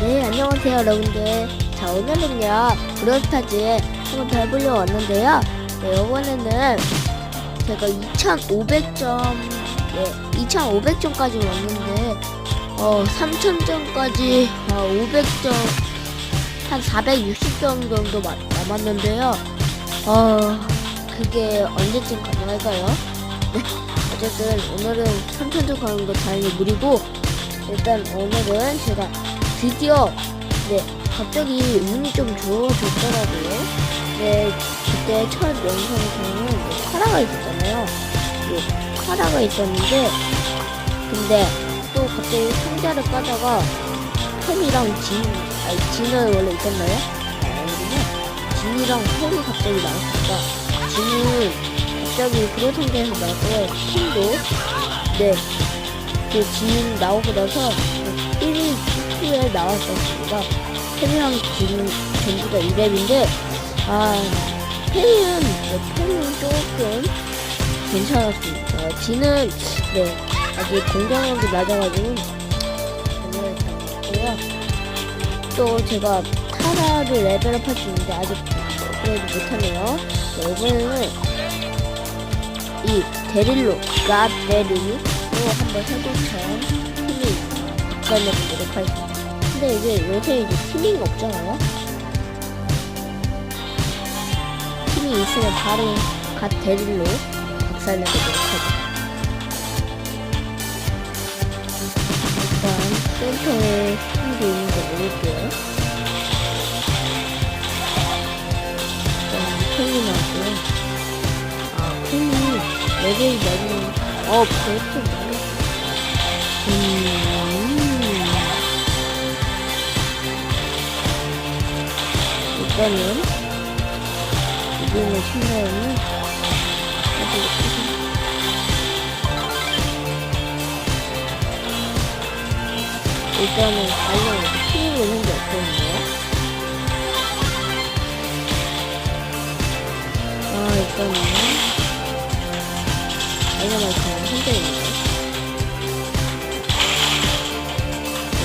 네, 안녕하세요, 여러분들. 자, 오늘은요, 브로스타즈에 한번 더 해보려고 왔는데요. 네, 이번에는 제가 2,500점, 네, 2,500점까지 왔는데, 어, 3,000점까지, 어, 500점, 한 460점 정도 마- 남았는데요. 어, 그게 언제쯤 가능할까요? 네, 어쨌든 오늘은 3,000점 가는 거 다행히 무리고, 일단 오늘은 제가 드디어 네 갑자기 운이 좀 좋아졌더라고요. 네 그때 첫 영상에서는 네, 카라가 있었잖아요. 네, 카라가 있었는데 근데 또 갑자기 상자를 까다가 템이랑 진 아니 진은 원래 있었나요? 아니군요. 진이랑 템이 갑자기 나왔으니까 진은 갑자기 그런 상자에서 나왔고요. 템도 네. 그 진 나오고 나서 1일 후에 나왔었습니다. 템이랑 진은 전부 다 2렙인데, 아, 템은, 네, 템은 조금 괜찮았습니다. 진은, 네, 아직 공격력이 낮아가지고, 별로였고요. 또 제가 타라를 레벨업 할 수 있는데, 아직 업그레이드 못하네요. 네, 이번에는 이 데릴로, 가 데릴로, 한번 해보처럼 힘이 바꿔내보도록 하겠습니다. 근데 이제 요새 이제 팀이 없잖아요? 팀이 있으면 바로 갓 데릴로 박살내보도록 하죠. 일단 센터에 팀이 있는 거 모를게요. 일단 팬이 나왔고요. 아, 팬이 레벨이 많이, 어, 벌써 많이 음. 일단은 이번에 신나는 일단은 달력 피우고 있는 게 없거든요. 아 일단은 다이너마이트는 혼자 있네요.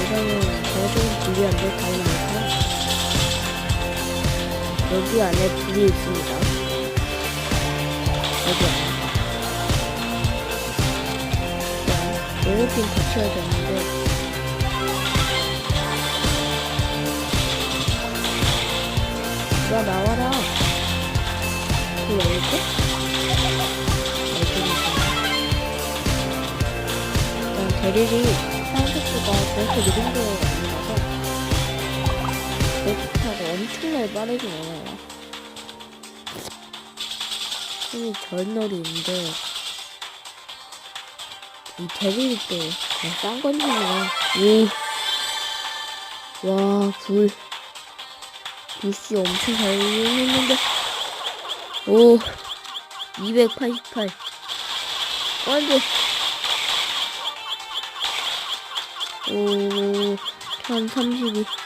이거는 저도 준비한데 다행이고 여기 안에 불이 있습니다. 여기 안에. 에어핀 붙여야 되는데 나 나와라. 이거 왜 이렇게? 일단 대리리 사운드가 그렇게 느린 게 아니라서 베스타가 엄청나게 빠르진 않아요. 이 대리리 또 그냥 싼 건지라 오. 와, 불. 불씨 엄청 잘 이용했는데. 오. 288. 안 돼. 오, 1032.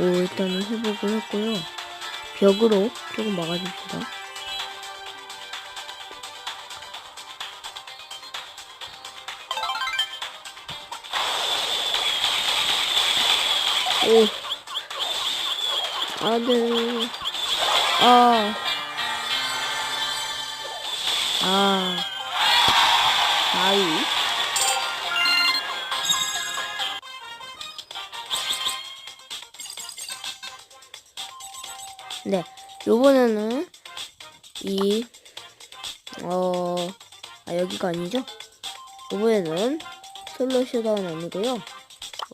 오, 일단은 회복을 했고요. 벽으로 조금 막아줍시다. 오. 안 돼. 아. 아. 바위. 요번에는 이, 어, 아, 여기가 아니죠? 요번에는 솔로 쇼다운 아니고요.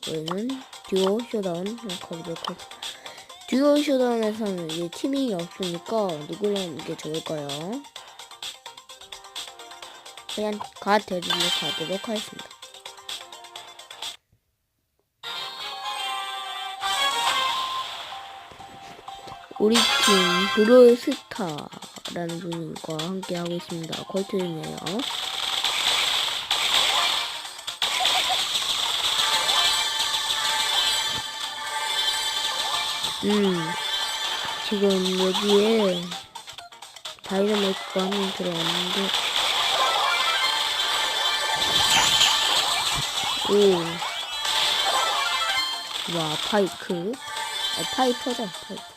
요번에는 듀오 쇼다운 가보도록 하겠습니다. 듀오 쇼다운에서는 이제 팀이 없으니까 누구랑 하는 게 좋을까요? 그냥 가 데리러 가도록 하겠습니다. 우리 팀 브로스타라는 분과 함께 하고 있습니다. 콜트이네요. 음, 지금 여기에 다이너마이트가 한 명 들어왔는데, 오, 와 파이크 아, 파이퍼죠 파이퍼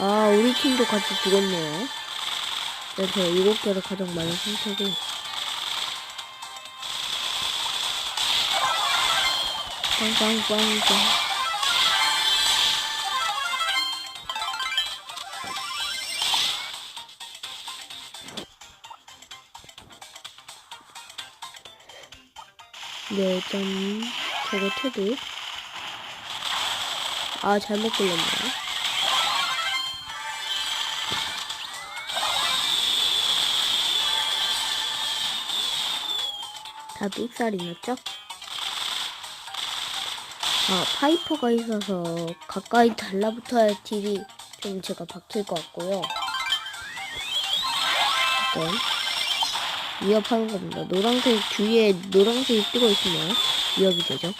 아 우리 팀도 같이 죽었네요. 네, 제가 일곱 개를 가장 많이 선택고 빵빵빵빵 네, 일단 저거 테드. 아 잘못 골랐네요 다 삑살이 났죠? 아 파이퍼가 있어서 가까이 달라붙어야 딜이 좀 제가 박힐 것 같고요 일단 위협하는 겁니다. 노란색 주위에 노란색이 뜨고 있으면 위협이 되죠.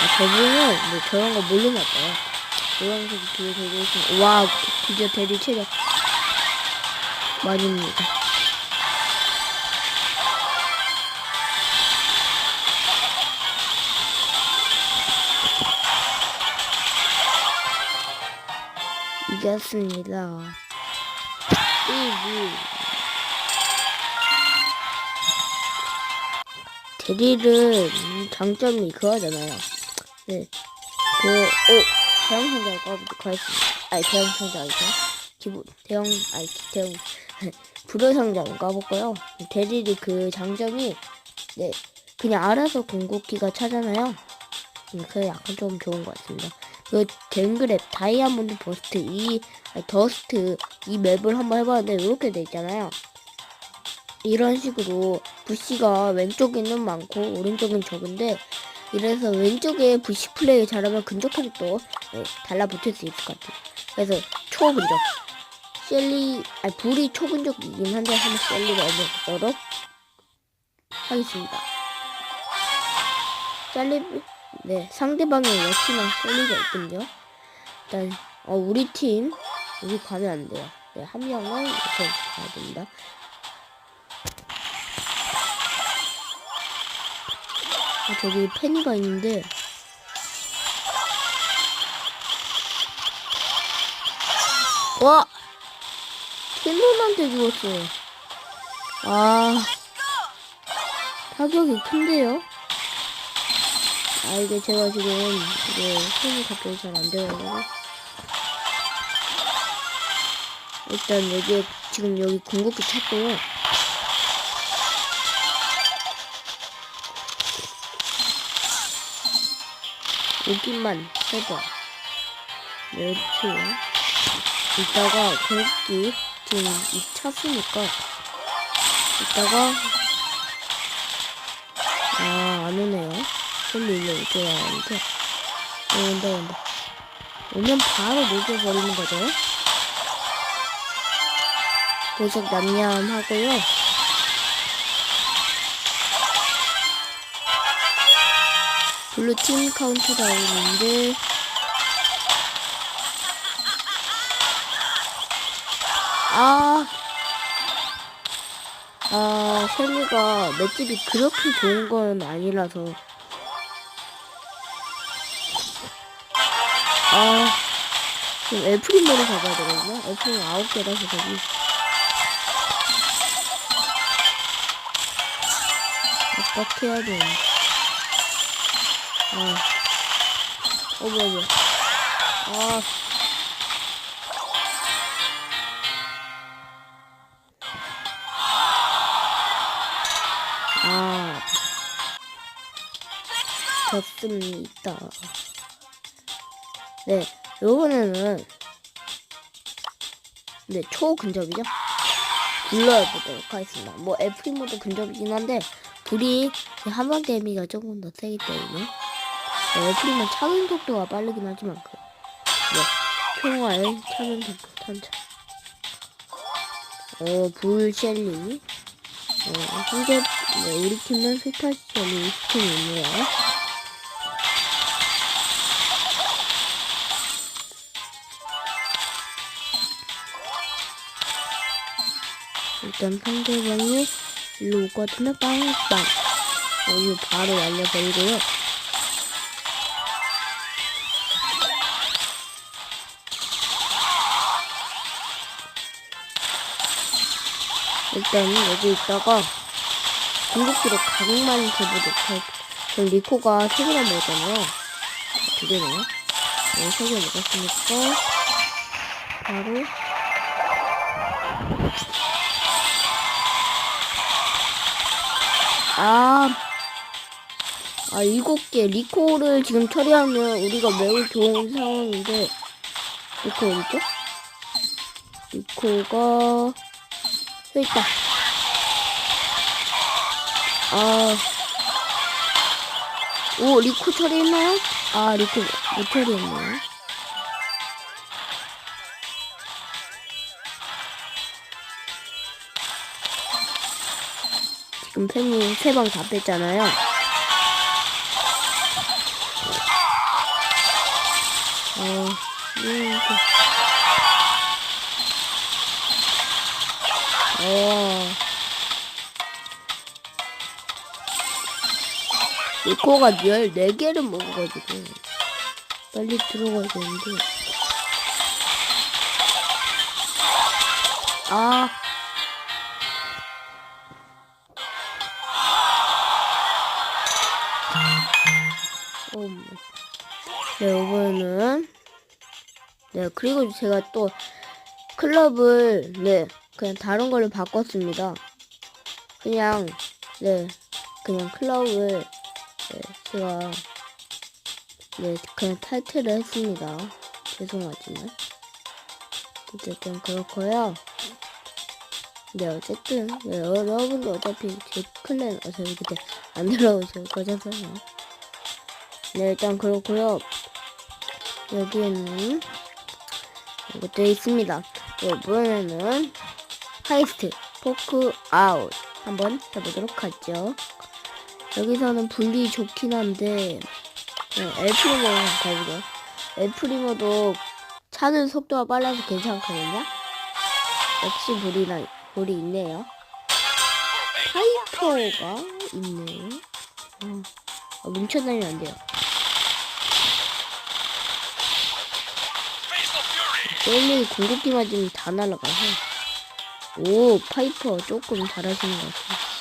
아, 저분은 뭐 저런 거 모르나 봐요. 노란색이 뒤에 되고 있으면 와 드디어 대리 체력 많이입니다. 이겼습니다. 이기 대리는 장점이 그거잖아요. 네, 그, 오, 대형 상자를 까보도록 하겠습니다. 아니, 대형 상자 아니죠? 기본, 대형, 아니, 대형, 불의 상자를 까볼까요? 대리리 그 장점이, 네, 그냥 알아서 궁극기가 차잖아요. 음, 그게 약간 좀 좋은 것 같습니다. 그 댕그랩 다이아몬드 버스트 이 아니, 더스트 이 맵을 한번 해봤는데 이렇게 돼 있잖아요. 이런 식으로 부시가 왼쪽에는 많고 오른쪽은 적은데 이래서 왼쪽에 부시 플레이 잘하면 근접하게 또 네, 달라붙을 수 있을 것 같아요. 그래서 초근접 셀리 아니 불이 초근접이긴 한데 한번 셀리를 해보도록 하겠습니다. 셀리 네, 상대방에 역시나 셀리가 있군요. 일단, 어, 우리 팀, 여기 가면 안 돼요. 네, 한 명은 이렇게 가야 됩니다. 아, 저기 페니가 있는데, 와! 캔논한테 죽었어요. 아, 타격이 큰데요? 아 이게 제가 지금 이게 손이 갑자기 잘 안 되어가지고 일단 여기 지금 여기 궁극기 찾고요. 오기만 해봐 이렇게 이따가 궁극기 지금 이 찼으니까 이따가 아 안 오네요 손도 일로 이렇게 나오는데. 어, 온다 온다 오면 바로 녹여버리는 거죠? 보석 냠냠하고요. 블루팀 카운트 다운인데. 아. 아, 셀리가 맷집이 그렇게 좋은 건 아니라서 아, 지금 엘프린머리 잡아야 되거든요. 엘프린 아홉 개라서 저기. 압박해야 돼. 아. 어, 뭐야, 뭐야. 아. 아. 졌습니다. 네, 요번에는 네, 초근접이죠. 불러보도록 하겠습니다. 뭐 F 모드 근접이긴 한데 불이 한방 데미가 조금 더 세기 때문에 네, F만 차는 속도가 빠르긴 하지만 그 네, 총알 차는 속도 탄차. 어, 불 셸리. 어, 현재 네, 우리 팀은 스타 셸리 스팀이 있네요. 일단 상대방이 일로 오거든요. 빵빵. 여기 바로 날려버리고요. 일단 여기 있다가 궁극기로 각만 재보도록 전 리코가 세 개나 먹었잖아요. 두 개네요. 네, 세개 먹었으니까 바로 아, 아 일곱 개 리코를 지금 처리하면 우리가 매우 좋은 상황인데 리코 어디죠? 리코가 여기 있다. 아, 오 리코 처리했나요? 아 리코 못 처리했네요. 지금 팬이 세 방 다 뺐잖아요. 어, 음, 그- 어. 니코가 14개를 먹어가지고 빨리 들어가야 되는데 아 네, 이번에는 네 그리고 제가 또 클럽을 네 그냥 다른 걸로 바꿨습니다. 그냥 네 그냥 클럽을 네 제가 네 그냥 타이틀을 했습니다. 죄송하지만 어쨌든 그렇고요. 네 어쨌든 네, 여러분들 어차피 제 클랜 어차피 그때 안 들어오실 거잖아요. 네 일단 그렇고요. 여기에는 이것도 있습니다. 네, 이번에는 하이스트 포크 아웃 한번 해보도록 하죠. 여기서는 분리 좋긴 한데 네, 엘프리머 가보죠. 엘프리머도 차는 속도가 빨라서 괜찮거든요. 역시 볼이 나 볼이 있네요. 파이퍼가 있네요. 어, 어, 뭉쳐다니면 안 돼요. 셀리 궁극기 맞으면 다 날아가서. 오, 파이퍼 조금 잘하시는 것 같아요.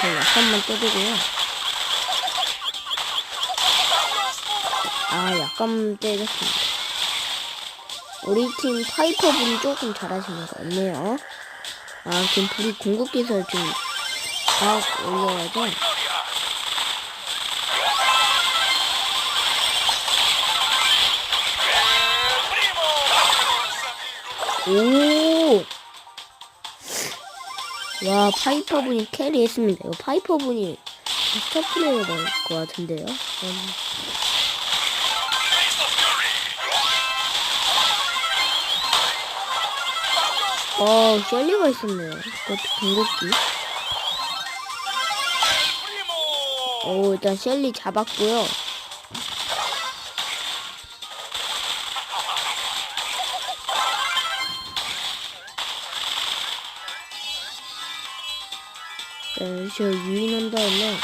자, 약간만 때리고요. 아, 약간 때렸습니다. 우리 팀 파이퍼 분이 조금 잘하시는 거 없네요. 아, 지금 불이 궁극기에서 좀, 다 올려가지고. 오! 와, 파이퍼 분이 캐리했습니다. 이거 파이퍼 분이 스타 플레이어가 될것 같은데요. 음. 어, 셀리가 있었네요. 그것도 궁극기. 오, 일단 셀리 잡았고요. 네, 저 유인한 다음에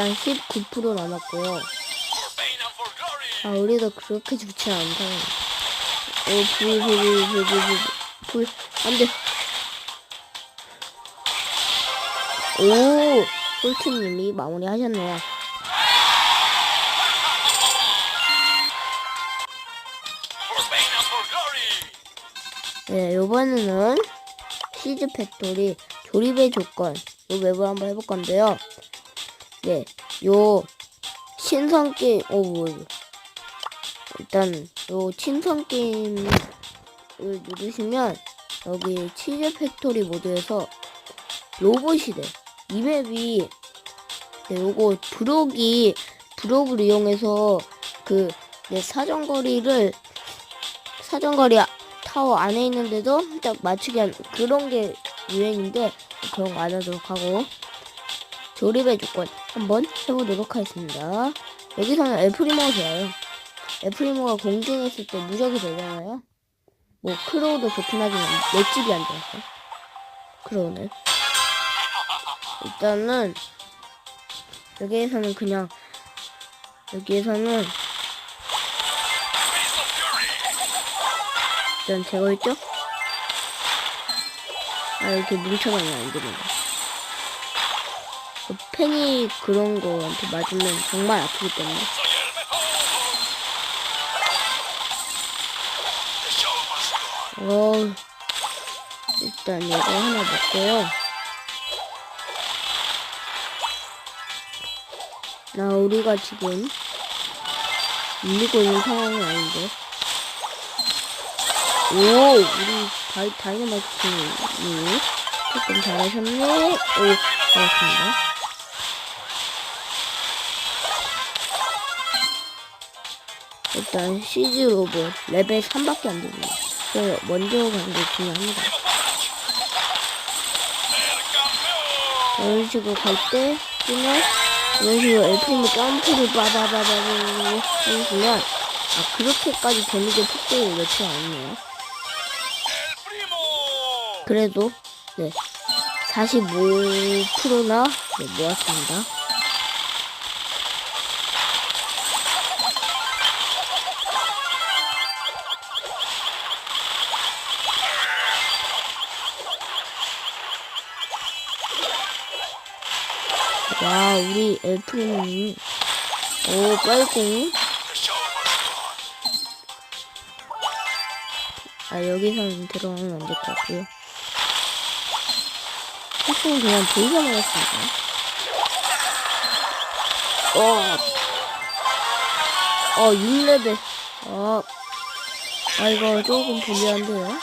일단 19% 남았고요. 아 우리도 그렇게 좋지 않다. 오불불 불 불 불 불 안 돼. 오 꿀팀님이 마무리 하셨네요. 네 이번에는 시즈 팩토리 조립의 조건 요 맵을 한번 해볼 건데요. 네, 요 신성 게임, 오, 뭐, 일단 요 신성 게임을 누르시면 여기 치즈 팩토리 모드에서 로봇이 돼. 이 맵이 네, 요거 브록이 브록을 이용해서 그 네, 사정거리를 사정거리 아- 타워 안에 있는데도 딱 맞추게 하는 그런 게 유행인데 그런 거 안 하도록 하고 조립의 조건 한번 해보도록 하겠습니다. 여기서는 엘프리모가 좋아요. 엘프리모가 공중에 있을 때 무적이 되잖아요. 뭐 크로우도 좋긴 하지만 맷집이 안 좋아서 크로우는 일단은 여기에서는 그냥 여기에서는 일단 제거했죠? 아 이렇게 뭉쳐가면 안 됩니다. 그 펜이 그런 거한테 맞으면 정말 아프기 때문에 어 일단 이거 하나 먹고요. 나 우리가 지금 밀리고 있는 상황이 아닌데. 오, 우리 다이, 다이너마이트님이 조금 잘하셨네. 오, 잘했습니다. 일단 CG 로봇 레벨 3밖에 안 됩니다. 그래서 먼저 가는 게 중요합니다. 이런 식으로 갈 때, 뜨면, 이런 식으로 엘프리모 점프를 빠바바바바바 해주시면, 아, 그렇게까지 데미지 폭대를 넣지 않네요. 그래도, 네. 45%나, 네, 모았습니다. 와, 우리 엘프리모님. 오, 빨공. 아, 여기서는 들어가면 안 될 것 같고요. 사실은 그냥 보이자만 했습니다. 어, 어, 6레벨. 어, 아, 이거 조금 불리한데요?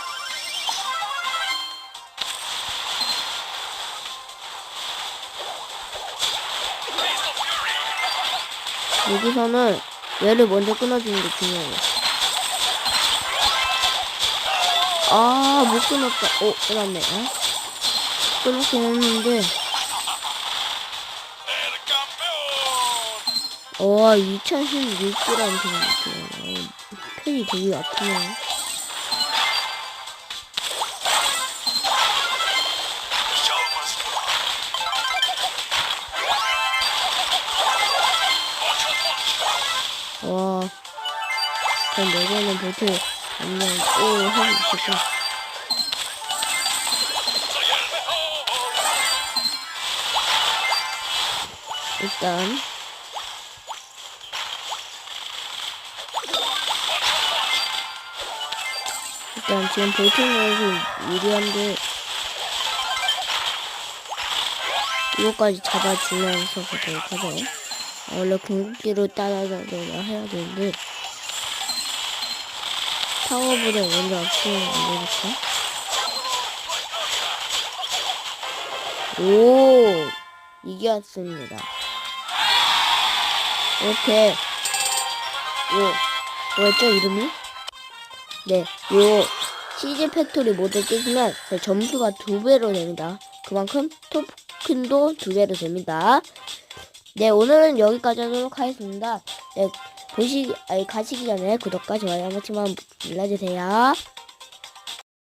여기서는 얘를 먼저 끊어주는 게 중요해요. 아, 못 끊었다. 어, 끊었네. 어? 끊었긴 했는데. 와, 2016주라는 생각이 펜이 되게 아프네요. 그럼 내년은 보트 안녕, 오, 하고 있겠다. 일단 일단 지금 볼팅에서 유리한데 이거까지 잡아주면서 가도록 하죠. 아, 원래 궁극기로 따라다녀야 해야 되는데 타워보다 먼저 앞서면 안 되니까. 오 이겼습니다. 이렇게 요 뭐였죠 이름이? 네, 요 CG 팩토리 모드 끼시면 제 점수가 두 배로 됩니다. 그만큼 토큰도 두 배로 됩니다. 네, 오늘은 여기까지 하도록 하겠습니다. 네, 보시, 아니, 가시기 전에 구독과 좋아요 한 번씩만 눌러주세요.